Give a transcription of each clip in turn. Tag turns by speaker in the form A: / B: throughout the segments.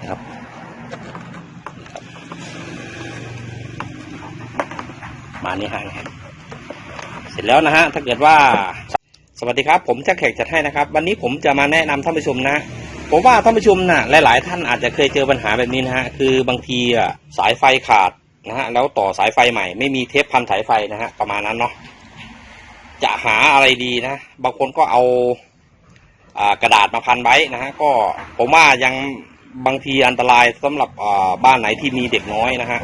A: นะครับมานี่ฮะเสร็จแล้วนะฮะถ้าเกิดว่าสวัสดีครับ ผมจะแขกจัดให้นะครับ วันนี้ผมจะมาแนะนำท่านผู้ชมนะผมว่าท่านผู้ชมนะ่ะหลาย ๆ ท่านอาจจะเคยเจอปัญหาแบบนี้นะฮะคือบางทีอะสายไฟขาดนะฮะแล้วต่อสายไฟใหม่ไม่มีเทปพันสายไฟนะฮะประมาณนั้นเนาะจะหาอะไรดีนะ บางคนก็เอากระดาษมาพันไว้นะฮะก็ผมว่ายัง บางทีอันตรายสำหรับบ้านไหนที่มีเด็กน้อยนะฮะ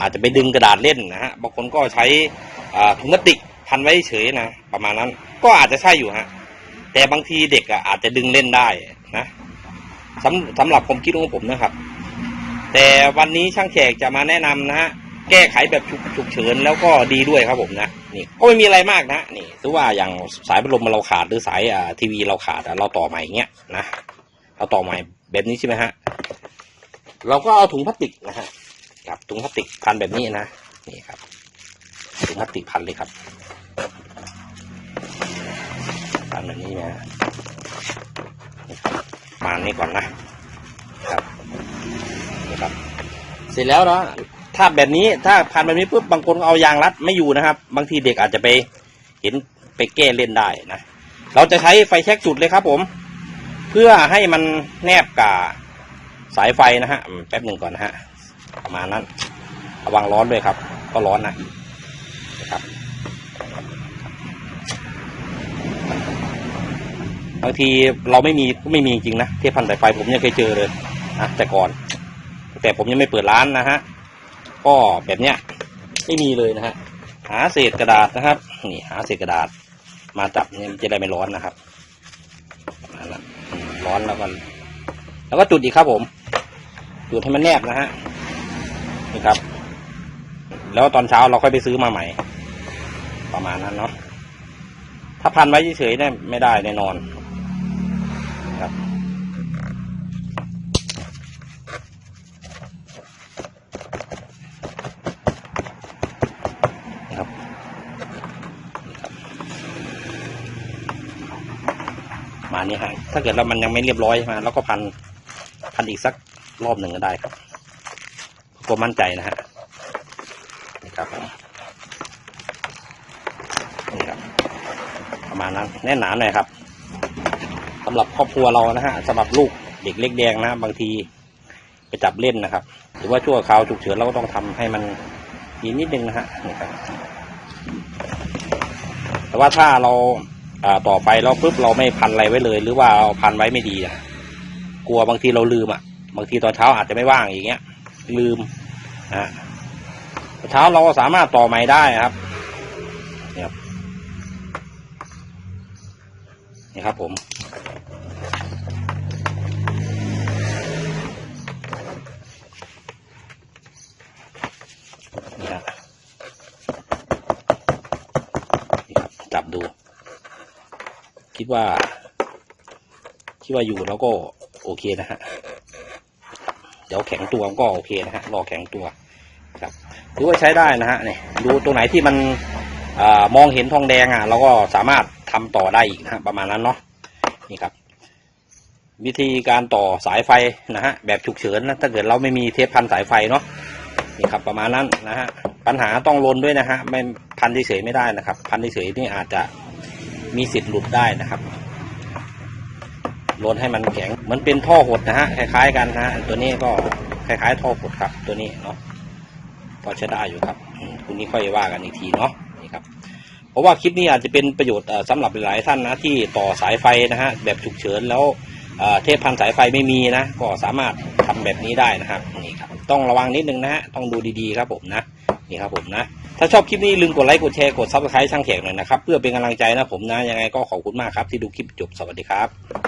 A: อาจจะไปดึงกระดาษเล่นนะฮะบางคนก็ใช้ถุงพลาสติกพันไว้เฉยนะประมาณนั้น ก็อาจจะใช่อยู่ฮะแต่บางทีเด็กอาจจะดึงเล่นได้นะสำสำหรับผมคิดของผมนะครับ แต่วันนี้ช่างแขกจะมาแนะนำนะฮะแก้ไขแบบฉุกเฉินแล้วก็ดีด้วยครับผมนะนี่ก็ไม่มีอะไรมากนะนี่ถือว่าอย่างสายพัดลมเราขาดหรือสายทีวีเราขาดเราต่อใหม่อย่างเงี้ยนะเราต่อใหม่ แบบนี้ใช่ไหมฮะ เราก็เอาถุงพลาสติกนะฮะครับถุงพลาสติกพันแบบนี้นะนี่ครับถุงพลาสติกพันเลยครับพันแบบนี้นะมานี่ก่อนนะครับนี่ครับ เสร็จแล้วเนาะถ้าแบบนี้ถ้าพันแบบนี้ปุ๊บบางคนเอายางรัดไม่อยู่นะครับ บางทีเด็กอาจจะไปเห็นไปแก้เล่นได้นะเราจะใช้ไฟแช็กจุดเลยครับผม เพื่อให้มันแนบกับสายไฟนะฮะแป๊บหนึ่งก่อนนะฮะประมาณนั้นระวังร้อนด้วยครับ ก็ร้อนนะนะครับบางทีเราไม่มีก็ไม่มีจริงนะเทปพันสายไฟผมยังเคยเจอเลยนะแต่ก่อน แต่ผมยังไม่เปิดร้านนะฮะก็แบบเนี้ยไม่มีเลยนะฮะหาเศษกระดาษนะครับ นี่หาเศษกระดาษมาจับเนี่ยจะได้ไม่ร้อนนะครับ ร้อนแล้วกัน แล้วก็จุดอีกครับผม จุดให้มันแนบนะฮะนี่ครับ แล้วตอนเช้าเราค่อยไปซื้อมาใหม่ ประมาณนั้นเนาะถ้าพันไว้เฉยๆเนี่ยไม่ได้แน่นอนครับ มานี่ฮะถ้าเกิดเรามันยังไม่เรียบร้อยใช่ไหมเราก็พันพันอีกสักรอบหนึ่งก็ได้ครับเพื่อควมั่นใจนะฮะนี่ครับผมนี่ครับ ประมาณนั้นแน่นหนาหน่อยครับสำหรับครอบครัวเรานะฮะสำหรับลูกเด็กเล็กแดงนะบางทีไปจับเล่นนะครับ หรือว่าชั่วคราวฉุกเฉินเราก็ต้องทำให้มันดีนิดนึงนะฮะนี่ครับแต่ว่าถ้าเรา อ่าต่อไปแล้วปุ๊บเราไม่พันอะไรไว้เลย หรือว่าเราพันไว้ไม่ดีอะกลัวบางทีเราลืมอะ บางทีตอนเช้าอาจจะไม่ว่างอย่างเงี้ย ลืมนะเช้าเราก็สามารถต่อใหม่ได้ครับนี่ครับนี่ครับผม นี่ฮะนี่ครับจับดู คิดว่า คิดว่าอยู่แล้วก็โอเคนะฮะเดี๋ยวแข็งตัวก็โอเคนะฮะรอแข็งตัวครับถือว่าใช้ได้นะฮะนี่ดูตรงไหนที่มันอมองเห็นทองแดงอะเราก็สามารถทำต่อได้อีกนะฮะประมาณนั้นเนาะนี่ครับ วิธีการต่อสายไฟนะฮะแบบฉุกเฉินนะถ้าเกิดเราไม่มีเทปพันสายไฟเนาะนี่ครับประมาณนั้นนะฮะปัญหาต้องลนด้วยนะฮะไม่พันเฉยไม่ได้นะครับ พันเฉยนี่อาจจะ มีสิทธิ์หลุดได้นะครับลนให้มันแข็งเหมือนเป็นท่อหดนะฮะคล้ายๆกันนะฮะตัวนี้ก็คล้ายๆท่อหดครับ ตัวนี้เนาะพอใช้ได้อยู่ครับคุณนี้ค่อยว่ากันอีกทีเนาะนี่ครับเพราะว่าคลิปนี้อาจจะเป็นประโยชน์เอ่อสำหรับหลายท่านนะที่ต่อสายไฟนะฮะแบบฉุกเฉินแล้วเทพพันสายไฟไม่มีนะ ก็สามารถทำแบบนี้ได้นะครับนี่ครับต้องระวังนิดนึงนะฮะต้องดูดีๆครับผมนะนี่ครับผมนะ ถ้าชอบคลิปนี้ลืมกดไลค์กดแชร์กดซับสไครต์ช่างแขกหน่อยนะครับ เพื่อเป็นกำลังใจนะผมนะยังไงก็ขอบคุณมากครับที่ดูคลิปจบสวัสดีครับ